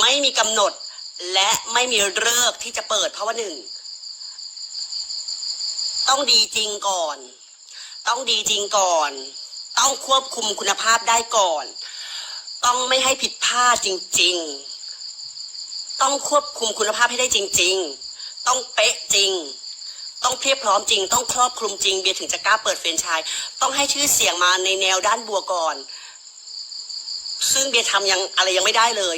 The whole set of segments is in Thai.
ไม่มีกำหนดและไม่มีเลิกที่จะเปิดเพราะว่าหนึ่ง ต้องดีจริงก่อน ต้องดีจริงก่อน ต้องควบคุมคุณภาพได้ก่อน ต้องไม่ให้ผิดพลาดจริง ๆ ต้องควบคุมคุณภาพให้ได้จริง ๆ ต้องเป๊ะจริง ต้องเพียบพร้อมจริง ต้องครอบคลุมจริงเบียร์ถึงจะกล้าเปิดเฟรนไชส์ต้องให้ชื่อเสียงมาในแนวด้านบัวก่อน ซึ่งเบียร์ทำยังอะไรยังไม่ได้เลย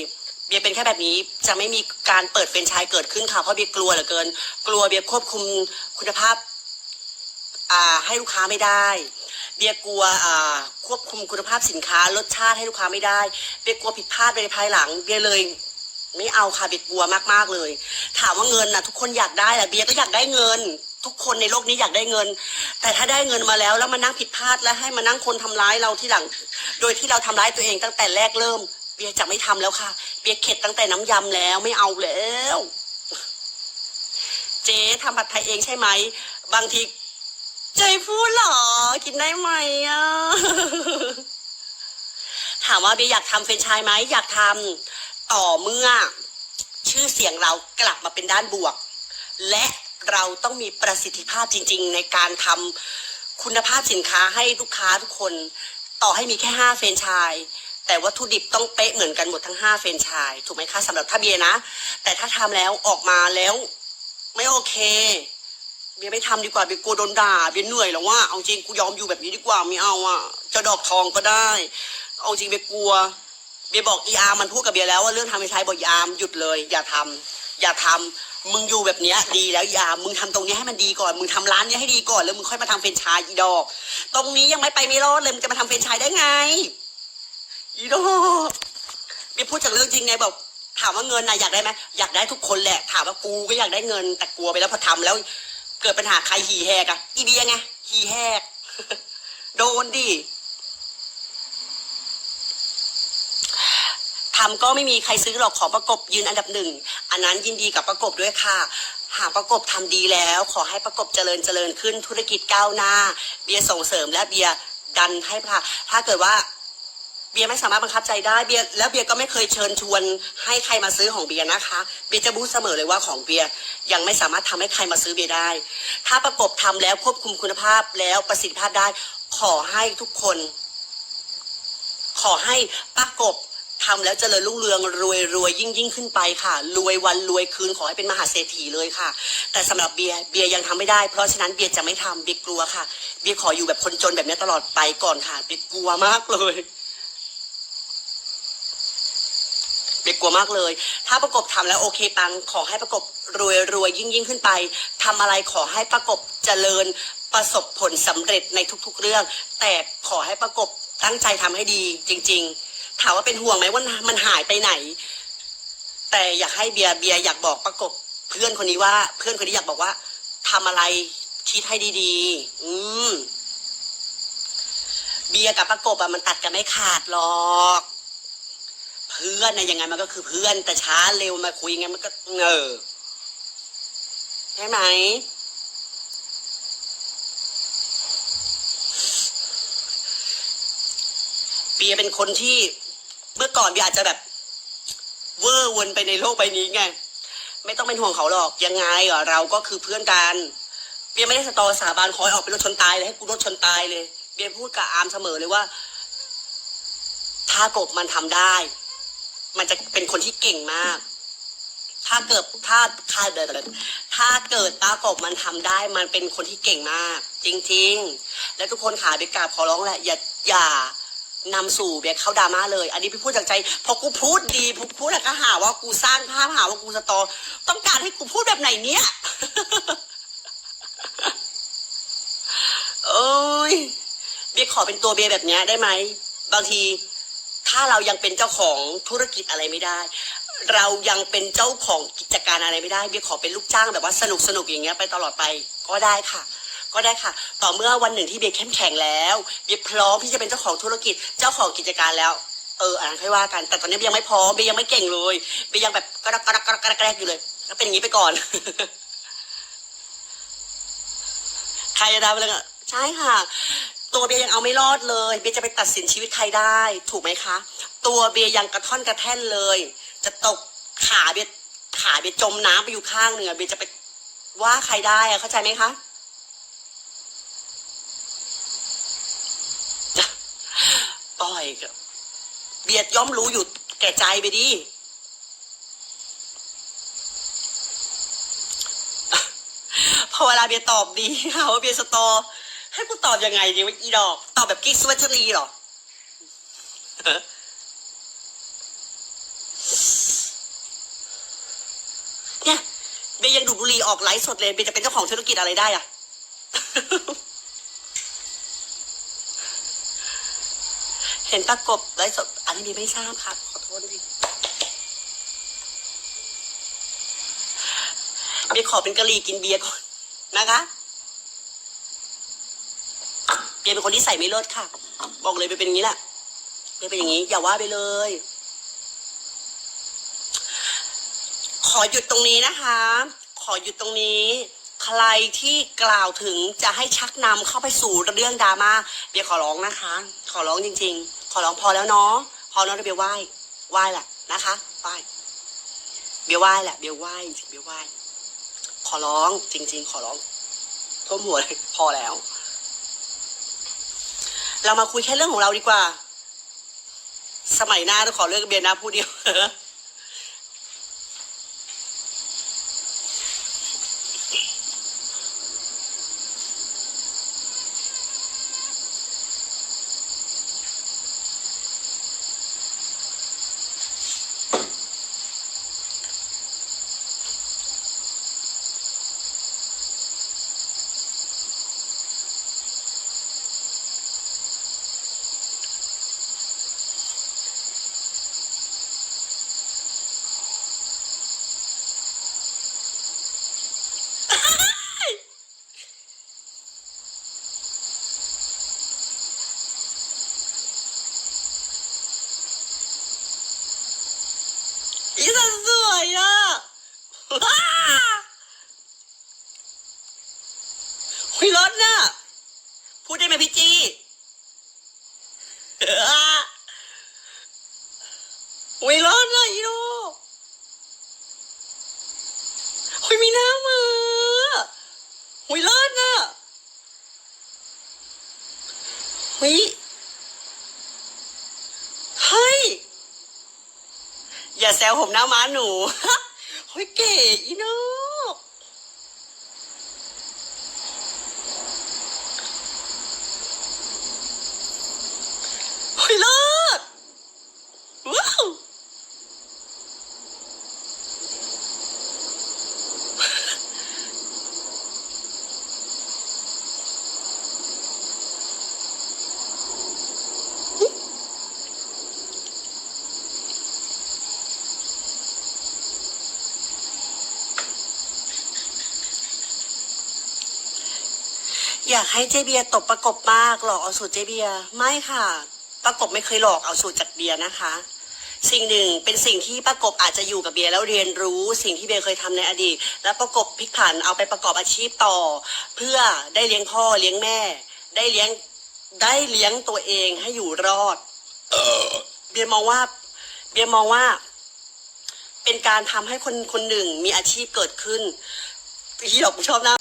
เบียเป็นแค่แบบนี้จะไม่มีการเปิดเฟรนชส์เกิดขึ้นค่ะเพราะเบียกลัวเหลือเกิน กลัวเบียควบคุมคุณภาพอ่าให้ลูกค้าไม่ได้ เบียกลัวอ่าควบคุมคุณภาพสินค้ารสชาติให้ลูกค้าไม่ได้ เบียกลัวผิดพลาดไปในภายหลัง เบียเลยไม่เอาค่ะเบียกลัวมากๆเลย ถามว่าเงินนะทุกคนอยากได้แหละเบียก็อยากได้เงิน ทุกคนในโลกนี้อยากได้เงิน แต่ถ้าได้เงินมาแล้วแล้วมานั่งผิดพลาดแล้วให้มานั่งคนทำร้ายเราที่หลัง โดยที่เราทำร้ายตัวเองตั้งแต่แรกเริ่ม เบียจะไม่ทำแล้วค่ะ เบียเข็ดตั้งแต่น้ำยำแล้วไม่เอาแล้ว เจ๊ทำผัดไทยเองใช่ไหม บางทีใจพูดหรอ กินได้ไหมอะ ถามว่าเบียอยากทำเฟรนไชส์ไหมอยากทำต่อเมื่อ ชื่อเสียงเรากลับมาเป็นด้านบวก และเราต้องมีประสิทธิภาพจริง ๆ ในการทำคุณภาพสินค้าให้ลูกค้าทุกคน ต่อให้มีแค่ห้าเฟรนไชส์ แต่วัตถุดิบต้องเป๊ะเหมือนกันหมดทั้งห้าเฟรนชส์ถูกไหมคะสำหรับถ้าเบียนะ แต่ถ้าทำแล้วออกมาแล้ว ไม่โอเค เบียไม่ทำดีกว่าเบียกลัวโดนด่าเบียเหนื่อยแล้วว่าเอาจริงกูยอมอยู่แบบนี้ดีกว่าไม่เอาอะจะดอกทองก็ได้ เอาจริงเบียกลัว เบียบอกอีอาร์มันพูดกับเบียแล้วว่าเรื่องทำให้ใช้บอกอีอาร์มหยุดเลย อย่าทำอย่าทำมึงอยู่แบบเนี้ยดีแล้วอีอาร์มึงทำตรงนี้ให้มันดีก่อน มึงทำร้านนี้ให้ดีก่อน แล้วมึงค่อยมาทำเฟรนชส์อีดอก ตรงนี้ยังไม่ไปไม่รอดเลย มึงจะมาทำเฟรนชส์ได้ไง อีดอกเบียพูดจากเรื่องจริงไงแบอกถามว่าเงินนะอยากได้ไหมอยากได้ทุกคนแหละ ถามว่ากูก็อยากได้เงิน แต่กลัวไปแล้วพอทำแล้ว เกิดปัญหาใครหีแหกอะอีเบียไงหีแหก โดนดิทำก็ไม่มีใครซื้อหรอกขอประกบยืนอันดับหนึ่งอันนั้นยินดีกับประกบด้วยค่ะ หากประกบทำดีแล้ว ขอให้ประกบเจริญเจริญขึ้นธุรกิจก้าวหน้า เบียร์ส่งเสริมและเบียร์ดันให้ค่ะถ้าเกิดว่า บียร์ไม่สามารถบังคับใจได้เบียร์แล้วเบียร์ก็ไม่เคยเชิญชวนให้ใครมาซื้อของเบียร์นะคะ เบียร์จะบู๊เสมอเลยว่าของเบียร์ยังไม่สามารถทำให้ใครมาซื้อเบียร์ได้ ถ้าประกบทำแล้วควบคุมคุณภาพแล้วประสิทธิภาพได้ ขอให้ทุกคน ขอให้ประกบทำแล้วเจริญรุ่งเรืองรวยรวยยิ่งยิ่งขึ้นไปค่ะ รวยวันรวยคืนขอให้เป็นมหาเศรษฐีเลยค่ะ แต่สำหรับเบียร์เบียร์ยังทำไม่ได้ เพราะฉะนั้นเบียร์จะไม่ทำเบียร์กลัวค่ะ เบียร์ขออยู่แบบคนจนแบบนี้ตลอดไปก่อนค่ะเบียร์กลัวมากเลย เบียร์ กลัวมากเลย ถ้าประกบทำแล้วโอเคปังขอให้ประกบรวยรวยยิ่งยิ่งขึ้นไปทำอะไรขอให้ประกบเจริญประสบผลสำเร็จในทุกๆเรื่อง แต่ขอให้ประกบตั้งใจทำให้ดีจริง ๆ ถามว่าเป็นห่วงไหมว่ามันหายไปไหน แต่อยากให้เบียร์เบียร์อยากบอกประกบเพื่อนคนนี้ว่า เพื่อนคนนี้อยากบอกว่าทำอะไรคิดให้ดีๆ อืม เบียร์กับประกบอะมันตัดกันไม่ขาดหรอก พื่อนนะยังไงมันก็คือเพื่อนแต่ช้าเร็วมาคุยยังไงมันก็เงอใช่ไหมเบียเป็นคนที่เมื่อก่อนเบียอาจจะแบบ เวอร์วนไปในโลกใบนี้ไง ไม่ต้องเป็นห่วงเขาหรอกยังไงเราก็คือเพื่อนกันเบียไม่ได้สตอสาบานขอให้ออกเป็นรถชนตายเลยให้กูรถชนตายเลยเบียพูดกับอาร์มเสมอเลยว่า ถ้ากบมันทำได้ มันจะเป็นคนที่เก่งมาก ถ้าเกิดถ้าถ้าเดินถ้าเกิดตากบมันทำได้ มันเป็นคนที่เก่งมาก จริง ๆ และทุกคนขาเบียร์กาบขอร้องแหละอย่าอย่านำสู่เบียร์เข้าดราม่าเลย อันนี้พี่พูดจากใจ พอกูพูดดีพอพูดแล้วก็หาว่ากูสร้างภาพหาว่ากูสตอ ต้องการให้กูพูดแบบไหนเนี้ยโอ้ยเบียร์ขอเป็นตัวเบียร์แบบเนี้ยได้ไหม บางที ถ้าเรายังเป็นเจ้าของธุรกิจอะไรไม่ได้ เรายังเป็นเจ้าของกิจการอะไรไม่ได้เบียร์ขอเป็นลูกจ้างแบบว่าสนุกสนุกอย่างเงี้ยไปตลอดไปก็ได้ค่ะก็ได้ค่ะ ต่อเมื่อวันหนึ่งที่เบียร์เข้มแข็งแล้วเบียร์พร้อมที่จะเป็นเจ้าของธุรกิจ เจ้าของกิจการแล้ว เอออันนั้นค่อยว่ากัน แต่ตอนนี้เบียร์ยังไม่พร้อมเบียร์ยังไม่เก่งเลยเบียร์ยังแบบกระดักกระดักกระดักกระดักกรกอยู่เลยก็เป็นอย่างนี้ไปก่อน ใครจะด้ไปเลยอะใช่ค่ะ ตัวเบียร์ยังเอาไม่รอดเลยเบียร์จะไปตัดสินชีวิตใครได้ ถูกไหมคะ ตัวเบียร์ยังกระท่อนกระแท่นเลย จะตกขาเบียร์ขาเบียร์จมน้ำไปอยู่ข้างหนึ่งเบียร์จะไปว่าใครได้อะเข้าใจไหมคะปล่อยเบียร์ย่อมรู้อยู่แก่ใจไปดิพอเวลาเบียร์ตอบดีค่ะว่าเบียร์สตอ ให้กูตอบยังไงดีว่าอีดอก ตอบแบบกิ๊กสวัชรีเหรอ เนี่ยเบียร์ยังดูดบุหรี่ออกไลฟ์สดเลยเบียร์จะเป็นเจ้าของธุรกิจอะไรได้อะเห็นประกบไลฟ์สดอันนี้เบียร์ไม่ทราบค่ะขอโทษด้วยเบียร์ขอเป็นกะหรี่กินเบียร์ก่อนนะคะ ยเป็นคนที่ใส่ไม่เลิศค่ะ บอกเลยเบียร์เป็นอย่างนี้แหละเบยเป็นอย่างนี้ อย่าว่าไปเลย ขอหยุดตรงนี้นะคะ ขอหยุดตรงนี้ ใครที่กล่าวถึงจะให้ชักนำเข้าไปสู่เรื่องดราม่าเบียขอร้องนะคะ ขอร้องจริง ๆ ขอร้องพอแล้วเนาะพอแล้วนะเบียไหว้ไหว้แหละนะคะไหว้เบียไหว้แหละเบียไหว้จริงเบียไหว้ขอร้องจริง ๆ ขอร้องท่วมหัวเลยพอแล้ว เรามาคุยแค่เรื่องของเราดีกว่า สมัยหน้าต้องขอเลิกกับเบียร์นะพูดเดียว ได้ไหมพี่จีหุยรถน่ะอีโดหุยมีหน้ามือหุยรถน่ะหุยเฮ้ย อย่าแซวผมหน้าม้าหนูเฮ้ยเก๋อีโนกเฮ้ยเลิศว้าว อยากให้เจเบียตบประกบมากหลอกเอาสูตรเจเบียไม่ค่ะ ประกบไม่เคยหลอกเอาสูตรจากเบียนะคะ สิ่งหนึ่งเป็นสิ่งที่ประกบอาจจะอยู่กับเบียร์แล้วเรียนรู้สิ่งที่เบียร์เคยทำในอดีต แล้วประกบพลิกผันเอาไปประกอบอาชีพต่อ เพื่อได้เลี้ยงพ่อเลี้ยงแม่ ได้เลี้ยงได้เลี้ยงตัวเองให้อยู่รอดเบียร์มองว่าเบียร์มองว่า เป็นการทำให้คนคนหนึ่งมีอาชีพเกิดขึ้นพี่ดอกผมชอบน้า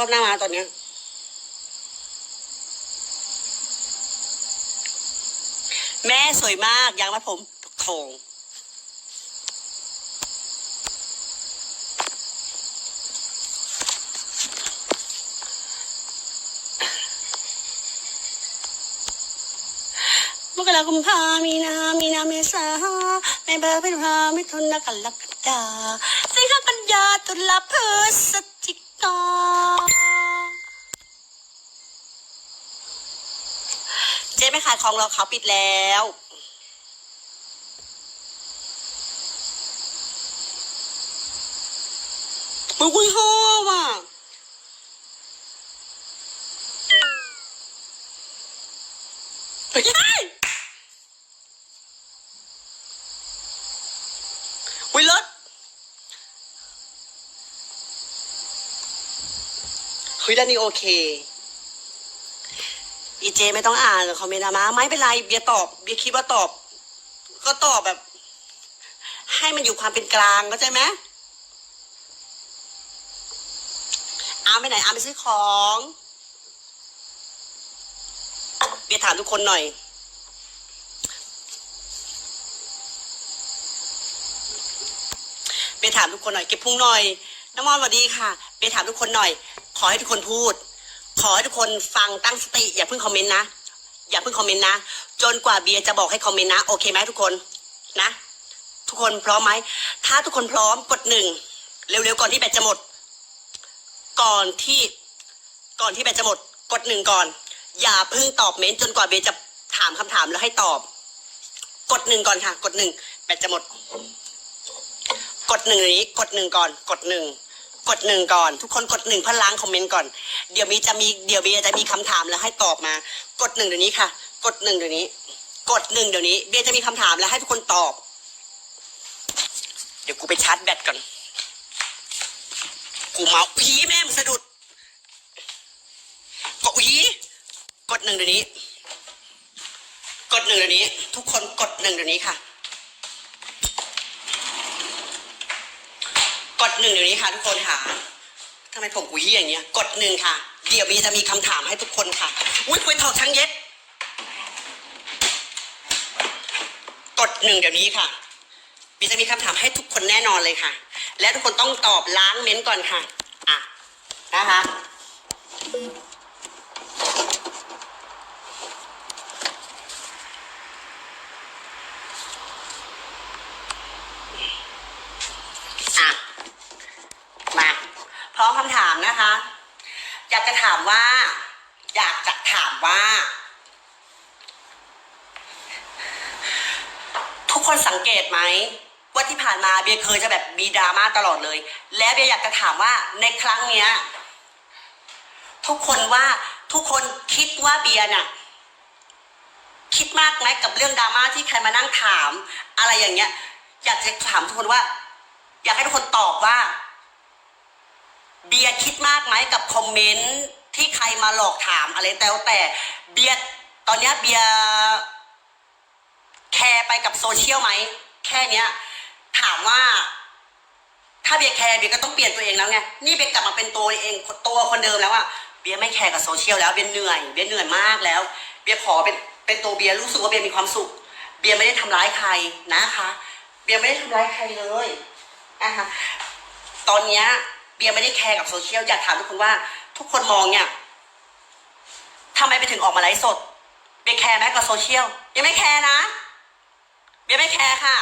อบหน้ามาตอนเนี้ยแม่สวยมากยางมัดผมโถงมกราคมพามีนา มีนาเมษาไม่เบอร์เป็นพาไม่ทุนกันลักดาสิงหากันยาตุลาพฤศ ตเจ๊ไม่ขายของเราเขาปิดแล้วมึงคุยโฮว่ะไป เฮ้ยด้านนี้โอเค อีเจไม่ต้องอ่านคอมเมนต์มาไม่เป็นไรเบียตอบเบียคิดว่าตอบ ก็ตอบแบบ ให้มันอยู่ความเป็นกลางเข้าใจไหมอาไปไหนอาไปซื้อของเบียถามทุกคนหน่อยเบียถามทุกคนหน่อยเก็บพุงหน่อยน้ำมอนสวัสดีค่ะเบียถามทุกคนหน่อย ขอให้ทุกคนพูด ขอให้ทุกคนฟังตั้งสติ อย่าเพิ่งคอมเมนต์นะ อย่าเพิ่งคอมเมนต์นะ จนกว่าเบียร์จะบอกให้คอมเมนต์นะ โอเคไหมทุกคนนะ ทุกคนพร้อมไหม ถ้าทุกคนพร้อมกดหนึ่งเร็วๆก่อนที่แบตจะหมด ก่อนที่ก่อนที่แบตจะหมด กดหนึ่งก่อน อย่าเพิ่งตอบเมนต์จนกว่าเบียร์จะถามคำถามแล้วให้ตอบ กดหนึ่งก่อนค่ะ กดหนึ่งแบตจะหมด กดหนึ่งนี้ กดหนึ่งก่อน กดหนึ่ง กดหนึ่งก่อน ทุกคนกดหนึ่งเพื่อล้างคอมเมนต์ก่อน เดี๋ยวมีจะมีเดี๋ยวเบียจะมีคำถามแล้วให้ตอบมา กดหนึ่งเดี๋ยวนี้ค่ะ กดหนึ่งเดี๋ยวนี้ กดหนึ่งเดี๋ยวนี้ เบียจะมีคำถามแล้วให้ทุกคนตอบ เดี๋ยวกูไปชาร์จแบตก่อน กูเมาผีแม่มสะดุดกดผีกดหนึ่งเดี๋ยวนี้ กดหนึ่งเดี๋ยวนี้ ทุกคนกดหนึ่งเดี๋ยวนี้ค่ะ ดหนึ่งเดี๋ยวนี้ค่ะทุกคนค่ะทำไมผมกูยี่อย่างเงี้ย กดหนึ่งค่ะ เดี๋ยวมีจะมีคำถามให้ทุกคนค่ะ อุ้ยคุยถอกช้งเย็ด กดหนึ่งเดี๋ยวนี้ค่ะ มีจะมีคำถามให้ทุกคนแน่นอนเลยค่ะ และทุกคนต้องตอบล้างเม้นต์ก่อนค่ะ อะนะคะอะ มา พร้อมคำถามนะคะ อยากจะถามว่า อยากจะถามว่า ทุกคนสังเกตไหมว่าที่ผ่านมาเบียเคยจะแบบมีดราม่าตลอดเลย และเบียอยากจะถามว่าในครั้งเนี้ย ทุกคนว่าทุกคนคิดว่าเบียน่ะ คิดมากไหมกับเรื่องดราม่าที่ใครมานั่งถาม อะไรอย่างเงี้ย อยากจะถามทุกคนว่า อยากให้ทุกคนตอบว่า เบียคิดมากไหมกับคอมเมนต์ที่ใครมาหลอกถามอะไรแต่แต่เบียตอนเนี้ยเบียแคร์ไปกับโซเชียลไหมแค่เนี้ย ถามว่า ถ้าเบียร์แคร์เบียร์ก็ต้องเปลี่ยนตัวเองแล้วไงนี่เบียร์กลับมาเป็นตัวเองตัวคนเดิมแล้วอะเบียร์ไม่แคร์กับโซเชียลแล้วเบียร์เหนื่อยเบียร์เหนื่อยมากแล้ว เบียร์ขอเป็นเป็นตัวเบียร์รู้สึกว่าเบียร์มีความสุข เบียร์ไม่ได้ทำร้ายใครนะคะ เบียร์ไม่ได้ทำร้ายใครเลยนะคะตอนเนี้ยเบียร์ไม่ได้แคร์กับโซเชียลอยากถามทุกคนว่า ทุกคนมองเนี่ยทำไมไปถึงออกมาไลฟ์สดเบียร์แคร์ไหมกับโซเชียลยังไม่แคร์นะเบียร์ไม่แคร์ค่ะ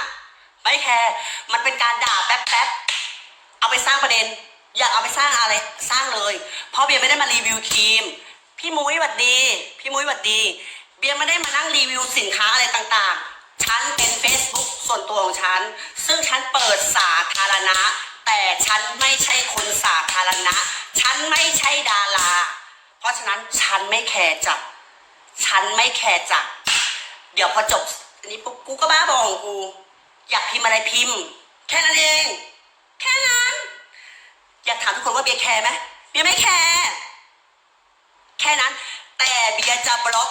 ไม่แคร์มันเป็นการด่าแป๊บแป๊บๆเอาไปสร้างประเด็น อยากเอาไปสร้างอะไรสร้างเลย เพราะเบียร์ไม่ได้มารีวิวครีม พี่มุ้ยหวัดดี พี่มุ้ยหวัดดี เบียร์ไม่ได้มานั่งรีวิวสินค้าอะไรต่างๆ ฉันเป็น Facebook ส่วนตัวของฉัน ซึ่งฉันเปิดสาธารณะ แต่ฉันไม่ใช่คนสาธารณะ ฉันไม่ใช่ดารา เพราะฉะนั้นฉันไม่แคร์จับฉันไม่แคร์จับเดี๋ยวพอจบอันนี้ปุ๊บกูก็บ้าบอของกู อยากพิมพ์อะไรพิมพ์ แค่นั้นเอง แค่นั้น อยากถามทุกคนว่าเบียร์แคร์ไหมเบียร์ไม่แคร์แค่นั้น แต่เบียร์จะบล็อก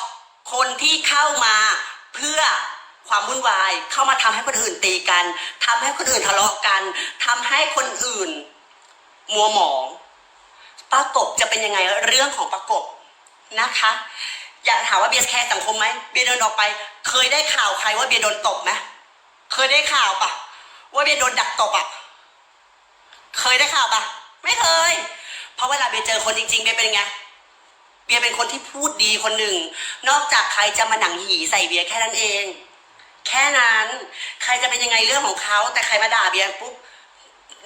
คนที่เข้ามาเพื่อความวุ่นวาย เข้ามาทำให้คนอื่นตีกันทำให้คนอื่นทะเลาะกันทำให้คนอื่น มัวหมองประกบจะเป็นยังไงเรื่องของประกบนะคะ อยากถามว่าเบียร์แคร์สังคมไหมเบียร์เดินออกไป เคยได้ข่าวใครว่าเบียร์โดนตบไหม เคยได้ข่าวปะว่าเบียโดนดักตบอะเคยได้ข่าวปะไม่เคย เพราะเวลาเบียเจอคนจริงๆเบียเป็นยังไงเบียเป็นคนที่พูดดีคนหนึ่ง นอกจากใครจะมาหนังหีใส่เบียแค่นั้นเอง แค่นั้น ใครจะเป็นยังไงเรื่องของเขา แต่ใครมาด่าเบียปุ๊บ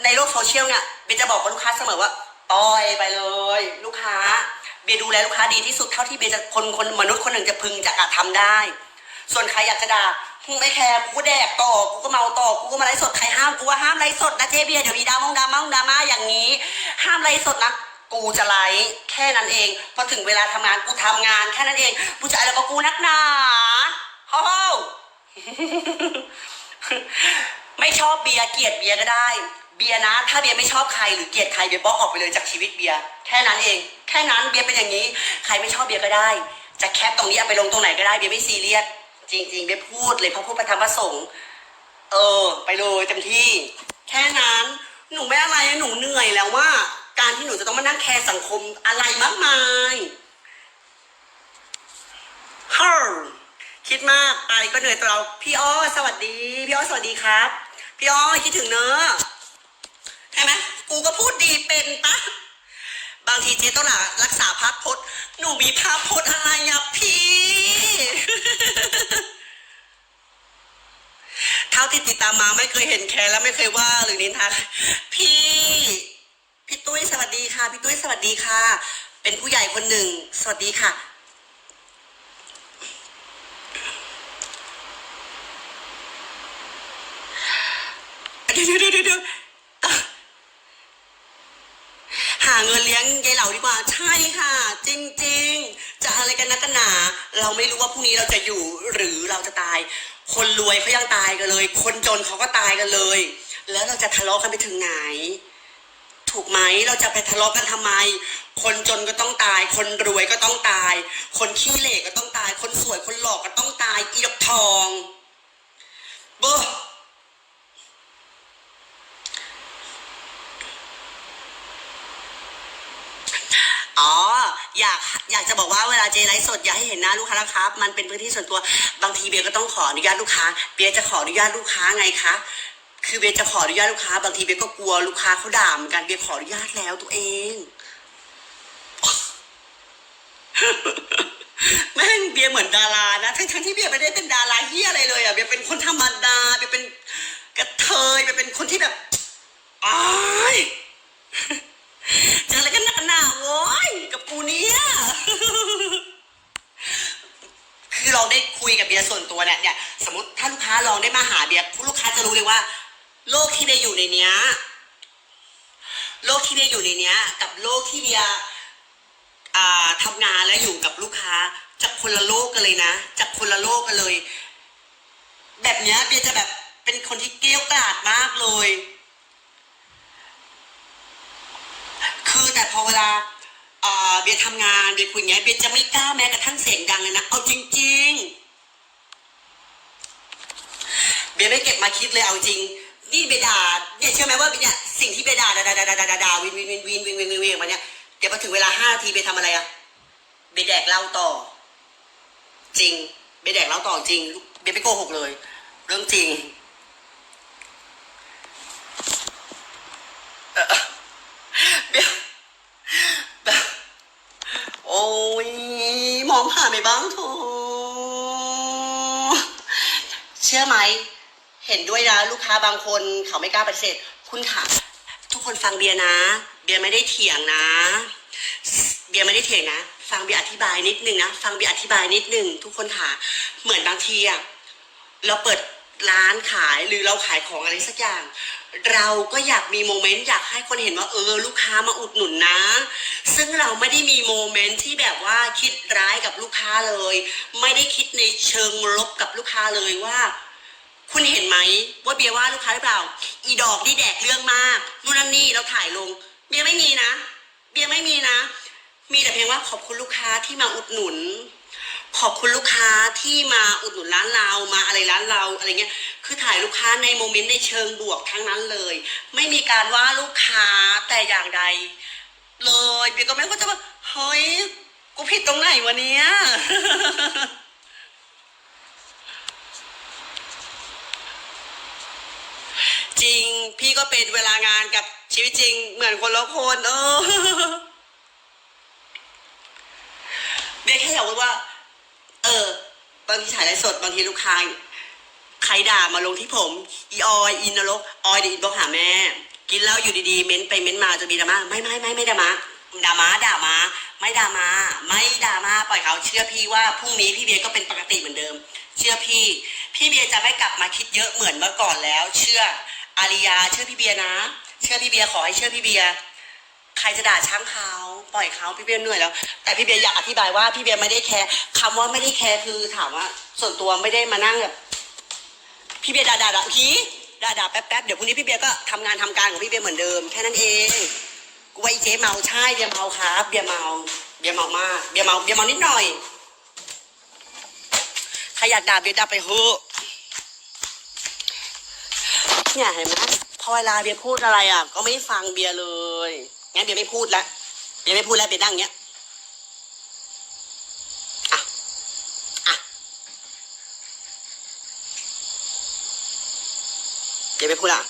ในโลกโซเชียลเนี่ยเบียจะบอกกับลูกค้าเสมอว่าปล่อยไปเลย ลูกค้า เบียดูแลลูกค้าดีที่สุดเท่าที่เบียจะคนคนมนุษย์คนหนึ่งจะพึงจะกระทำได้ ส่วนใครอยากจะด่า กูไม่แคร์กูก็แดกต่อกูก็เมาต่อกูก็มาไลฟ์สดใครห้ามกูว่าห้ามไลฟ์สดนะเจ๊เบียร์เดี๋ยวมีดรามงดราม่าดราม่าอย่างนี้ ห้ามไลฟ์สดนะกูจะไลฟ์แค่นั้นเองพอถึงเวลาทำงานกูทำงานแค่นั้นเองกูจะอะไรกับกูนักหนาโอ้ไม่ชอบเบียร์เกลียดเบียร์ก็ได้ เบียร์นะ ถ้าเบียร์ไม่ชอบใครหรือเกลียดใครเบียร์บล็อกออกไปเลยจากชีวิตเบียร์แค่นั้นเอง แค่นั้นเบียร์เป็นอย่างนี้ ใครไม่ชอบเบียร์ก็ได้ จะแคปตรงนี้เอาไปลงตรงไหนก็ได้เบียร์ไม่ซีเรียส จริงๆเบียร์พูดเลยเพราะพูดประธรรมประสงค์เออ ไปเลยเต็มที่ แค่นั้นหนูไม่อะไรหนูเหนื่อยแล้วว่า การที่หนูจะต้องมานั่งแคร์สังคมอะไรมากมายเฮ้อคิดมากไปก็เหนื่อยตัวเรา พี่อ้อสวัสดี พี่อ้อสวัสดีครับ พี่อ้อคิดถึงเนอะใช่ไหมกูก็พูดดีเป็นปะ บางทีเจ๊ต้องหลักรักษาภาพพจน์ หนูมีภาพพจน์อะไรอะพี่ เท่าที่ติดตามมาไม่เคยเห็นแคร์และไม่เคยว่าหรือนินทาพี่ พี่ตุ้ยสวัสดีค่ะ พี่ตุ้ยสวัสดีค่ะ เป็นผู้ใหญ่คนหนึ่ง สวัสดีค่ะ เดี๋ยวเดี๋ยวเดี๋ยวเดี๋ยวอะหาเงินเยงยายเหล่าดีกว่าใช่ค่ะ จริงๆ จะอะไรกันนักกันหนา เราไม่รู้ว่าพรุ่งนี้เราจะอยู่หรือเราจะตาย คนรวยเขายังตายกันเลย คนจนเขาก็ตายกันเลย แล้วเราจะทะเลาะกันไปถึงไหน ถูกไหมเราจะไปทะเลาะกันทำไม คนจนก็ต้องตาย คนรวยก็ต้องตาย คนขี้เหร่ก็ต้องตาย คนสวยคนหลอก็ต้องตายอีดอกทองเบอ อ๋ออยากอยากจะบอกว่าเวลาเจไลฟ์สดอยากให้เห็นหน้าลูกค้านะครับ มันเป็นพื้นที่ส่วนตัวบางทีเบียร์ก็ต้องขออนุญาตลูกค้า เบียร์จะขออนุญาตลูกค้าไงคะคือเบียร์จะขออนุญาตลูกค้า บางทีเบียร์ก็กลัวลูกค้าเขาด่าเหมือนกันเบียร์ขออนุญาตแล้วตัวเองแม่งเบียร์เหมือนดารานะทั้งทั้งที่เบียร์ไม่ได้เป็นดาราเฮียอะไรเลยอะเบียร์เป็นคนธรรมดาเบียร์เป็นกระเทยเบียร์เป็นคนที่แบบอ้าย จะอะไรกันหนักหนาโว้ยกับกูเนี่ยคือลองได้คุยกับเบียร์ส่วนตัวเนี่ยเนี่ยสมมติถ้าลูกค้าลองได้มาหาเบียร์ลูกค้าจะรู้เลยว่า โลกที่เบียร์อยู่ในเนี้ยโลกที่เบียร์อยู่ในเนี้ย กับโลกที่เบียร์ทำงานแล้วอยู่กับลูกค้าจะคนละโลกกันเลยนะจะคนละโลกกันเลย แบบเนี้ยเบียร์จะแบบเป็นคนที่เกรี้ยวกราดมากเลย คือแต่พอเวลาเอ่อเบียร์ทำงานเบียร์คุยอย่างเงี้ยเบียร์จะไม่กล้าแม้กระทั่งเสียงดังเลยนะเอาจริง ๆ เบียร์ไม่เก็บมาคิดเลยเอาจริงนี่เบียร์ด่าเนี่ยเชื่อไหมว่าเนี่ยสิ่งที่เบียร์ด่าด่าด่าด่าด่าด่าด่าวินวินวินวินวินวินวินวินมาเนี่ยเดี๋ยวพอถึงเวลาห้าทีเบียร์ทำอะไรอะเบียร์แดกเหล้าต่อ จริงเบียร์แดกเหล้าต่อจริงเบียร์ไม่โกหกเลย เรื่องจริง เบียร์แบบโอ้ย มองผ่านบ้างโถเชื่อไหม เห็นด้วยนะลูกค้าบางคนเขาไม่กล้าปฏิเสธ คุณค่ะ ทุกคนฟังเบียร์นะ เบียร์ไม่ได้เถียงนะ เบียร์ไม่ได้เถียงนะ ฟังเบียร์อธิบายนิดนึงนะ ฟังเบียร์อธิบายนิดนึงทุกคนค่ะ เหมือนบางทีอะเราเปิดร้านขายหรือเราขายของอะไรสักอย่าง เราก็อยากมีโมเมนต์อยากให้คนเห็นว่าเออ ลูกค้ามาอุดหนุนนะ ซึ่งเราไม่ได้มีโมเมนต์ที่แบบว่าคิดร้ายกับลูกค้าเลย ไม่ได้คิดในเชิงลบกับลูกค้าเลยว่า คุณเห็นไหมว่าเบียร์ว่าลูกค้าหรือเปล่า อีดอกนี่แดกเรื่องมากนู่นนั่นนี่เราถ่ายลง เบียร์ไม่มีนะ เบียร์ไม่มีนะ มีแต่เพียงว่าขอบคุณลูกค้าที่มาอุดหนุน ขอบคุณลูกค้าที่มาอุดหนุนร้านเรามาอะไรร้านเราอะไรเงี้ย คือถ่ายลูกค้าในโมเมนต์ในเชิงบวกทั้งนั้นเลย ไม่มีการว่าลูกค้าแต่อย่างใด เลยเบียก็ไม่เข้าใจว่าเฮ้ยกูผิดตรงไหนวะเนี้ยจริง พี่ก็เป็นเวลางานกับชีวิตจริง เหมือนคนละคนเออเบียแค่อยากรู้ว่า เออ บางทีถ่ายไลฟ์สดบางทีลูกค้าใครด่ามาลงที่ผม อีออยอินนรกออยเดี๋ยวอินบอกหาแม่ กินแล้วอยู่ดีๆ เม้นไปเม้นมาจะมีดราม่าไม่ไม่ไม่ไม่ดราม่าด่ามาด่ามาไม่ด่ามาไม่ด่ามาปล่อยเขาเชื่อพี่ว่าพรุ่งนี้พี่เบียร์ก็เป็นปกติเหมือนเดิม เชื่อพี่ พี่เบียร์จะไม่กลับมาคิดเยอะเหมือนเมื่อก่อนแล้ว เชื่ออาริยาเชื่อพี่เบียร์นะ เชื่อพี่เบียร์ขอให้เชื่อพี่เบียร์ใครจะด่าช่างเขาปล่อยเขาพี่เบียร์เหนื่อยแล้ว แต่พี่เบียร์อยากอธิบายว่าพี่เบียร์ไม่ได้แคร์คำว่าไม่ได้แคร์คือถามว่า ส่วนตัวไม่ได้มานั่งแบบพี่เบียร์ด่าด่าด่าพี ด่าด่าแป๊บแป๊บเดี๋ยวพรุ่งนี้พี่เบียร์ก็ทำงานทำการของพี่เบียร์เหมือนเดิม แค่นั้นเองกูว่าไอ้เจ๊เมาใช่เบียร์เมาครับ เบียร์เมาเบียร์เมามากเบียร์เมาเบียร์เมานิดหน่อยใครอยากด่าเบียร์ด่าไปเถอะเนี่ยเห็นไหมพอเวลาเบียร์พูดอะไรอะ ก็ไม่ฟังเบียร์เลยงั้นเบียร์ไม่พูดละเบียร์ไม่พูดแล้วเบียร์นั่งอย่างเงี้ยอะอะ เดี๋ยว ไม่พูดละ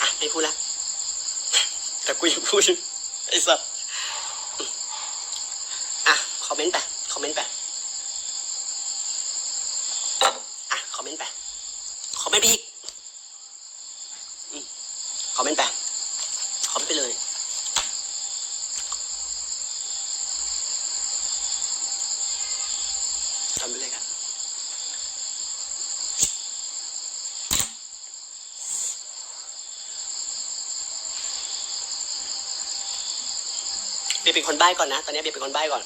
อะไม่พูดละแต่กูยังพูดอยู่ไอ้สัสอะคอมเมนต์ไปคอมเมนต์ไปอะคอมเมนต์ไปคอมเมนต์ไปอีกอืมคอมเมนต์ไป คอมเมนต์ไปเลย ทำไปเลยกัน เบียร์เป็น คนใบ้ก่อนนะ ตอนนี้เบียร์เป็นคนใบ้ก่อน